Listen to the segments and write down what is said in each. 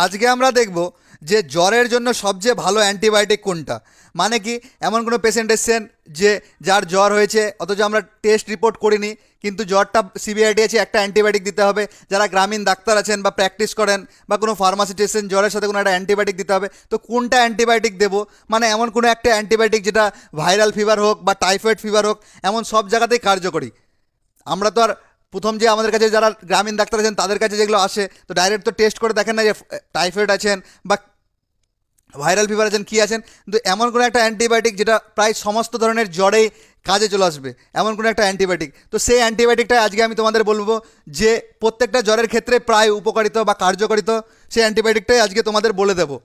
আজকে আমরা দেখব যে জ্বরের জন্য সবচেয়ে ভালো অ্যান্টিবায়োটিক কোনটা। মানে কি, এমন কোনো পেশেন্ট এসছেন যে যার জ্বর হয়েছে, অথচ আমরা টেস্ট রিপোর্ট করিনি, কিন্তু জ্বরটা সিবিআইটি আছে, একটা অ্যান্টিবায়োটিক দিতে হবে। যারা গ্রামীণ ডাক্তার আছেন বা প্র্যাকটিস করেন বা কোনো ফার্মাসিস্ট এসেছেন, জ্বরের সাথে কোনো একটা অ্যান্টিবায়োটিক দিতে হবে, তো কোনটা অ্যান্টিবায়োটিক দেবো? মানে এমন কোনো একটা অ্যান্টিবায়োটিক যেটা ভাইরাল ফিভার হোক বা টাইফয়েড ফিভার হোক, এমন সব জায়গাতেই কার্যকরী। আমরা তো আর প্রথম যে আমাদের কাছে যারা গ্রামীণ ডাক্তার আছেন, তাদের কাছে যেগুলো আসে, তো ডাইরেক্ট তো টেস্ট করে দেখেন না যে টাইফয়েড আছেন বা ভাইরাল ফিভার আছেন, কী আছেন। কিন্তু এমন কোনো একটা অ্যান্টিবায়োটিক যেটা প্রায় সমস্ত ধরনের জ্বরেই কাজে চলে আসবে, এমন কোনো একটা অ্যান্টিবায়োটিক তো সেই অ্যান্টিবায়োটিকটা আজকে আমি তোমাদের বলব যে, প্রত্যেকটা জ্বরের ক্ষেত্রে প্রায় উপকারিত বা কার্যকারিত সেই অ্যান্টিবায়োটিকটাই আজকে তোমাদের বলে দেবো।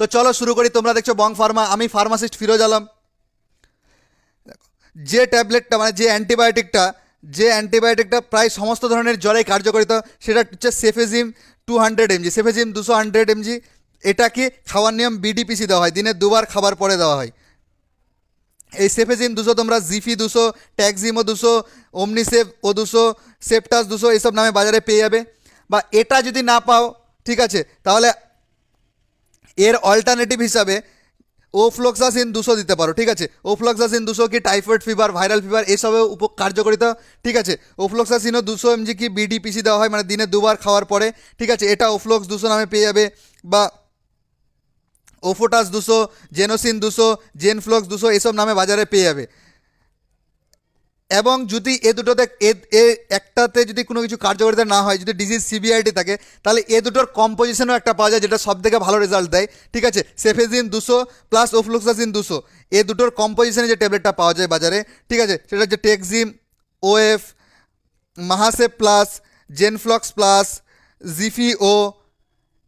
তো চলো শুরু করি, তোমরা দেখছ বং ফার্মা, আমি ফার্মাসিস্ট ফিরোজ আলম। যে ট্যাবলেটটা মানে যে অ্যান্টিবায়োটিকটা যে অ্যান্টিবায়োটিকটা প্রায় সমস্ত ধরনের জ্বরে কার্যকরিত, সেটা হচ্ছে cefixime two hundred MG. Cefixime দুশো হান্ড্রেড এমজি এটা কি খাওয়ার নিয়ম বিডিপিসি দেওয়া হয়। দিনে দুবার খাবার পরে দেওয়া হয়। এই সেফেজিম দুশো, তোমরা জিফি দুশো, ট্যাক্সিমো দুশো, ওমনিসেফ ও দুশো, সেপটাস দুশো এইসব নামে বাজারে পেয়ে যাবে। বা এটা যদি না পাও, ঠিক আছে, তাহলে এর অল্টারনেটিভ হিসাবে ওফ্লক্সাসিন দুশো দিতে পারো, ঠিক আছে? ওফ্লক্সাসিন দুশো কি টাইফয়েড ফিভার ভাইরাল ফিভার এসবে উপ কার্যকরিতা, ঠিক আছে? ওফ্লক্সাসিনও দুশো এমজি কি বিডিপিসি দেওয়া হয় মানে দিনে দুবার খাওয়ার পরে, ঠিক আছে? এটা ওফ্লক্স দুশো নামে পেয়ে যাবে, বা ওফোটাস দুশো জেনোসিন দুশো জেনফ্লক্স দুশো, এসব নামে বাজারে পেয়ে যাবে। এবং যদি এ দুটোতে এ একটাতে যদি কোনো কিছু কার্যকারিতা না হয়, যদি ডিজিজ সিবিআইটি থাকে, তাহলে এ দুটোর কম্পোজিশনও একটা পাওয়া যায় যেটা সব থেকে ভালো রেজাল্ট দেয়। ঠিক আছে? সেফেজিন দুশো প্লাস ওফ্লুক্সাসিন দুশো। এ দুটোর কম্পোজিশনে যে ট্যাবলেটটা পাওয়া যায় বাজারে, ঠিক আছে? সেটা হচ্ছে Taxim OF Mahacef plus Zenflox plus Zifi ও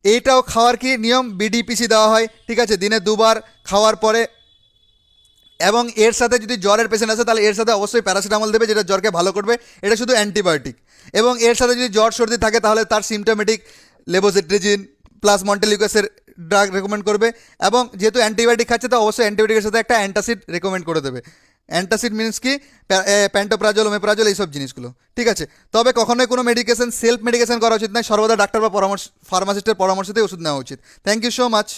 এইটাও খাওয়ার কি নিয়ম? বিডিপিসি দেওয়া হয়, ঠিক আছে? দিনে দুবার খাওয়ার পরে এবং এর সাথে যদি জ্বরের পেশেন্ট আসে, তাহলে এর সাথে অবশ্যই প্যারাসিটামল দেবে, যেটা জ্বরকে ভালো করবে। এটা শুধু অ্যান্টিবায়োটিক এবং এর সাথে যদি জ্বর সর্দি থাকে, তাহলে তার সিমটোমেটিক লেবোসিট্রিজিন প্লাস মন্টেলিউকাসের ড্রাগ রেকমেন্ড করবে। এবং যেহেতু অ্যান্টিবায়োটিক খাচ্ছে, তো অবশ্যই অ্যান্টিবায়োটিকের সাথে একটা অ্যান্টাসিড রেকমেন্ড করে দেবে। অ্যান্টাসিড মিনস কি? প্যান্টোপ্রাজল ওমেপ্রাজল এইসব জিনিসগুলো। ঠিক আছে? তবে কখনোই কোনো মেডিকেশন সেলফ মেডিকেশন করা উচিত নয়। সর্বদা ডাক্তার বা পরামর্শ ফার্মাসিস্টের পরামর্শতেই ওষুধ নেওয়া উচিত। Thank you so much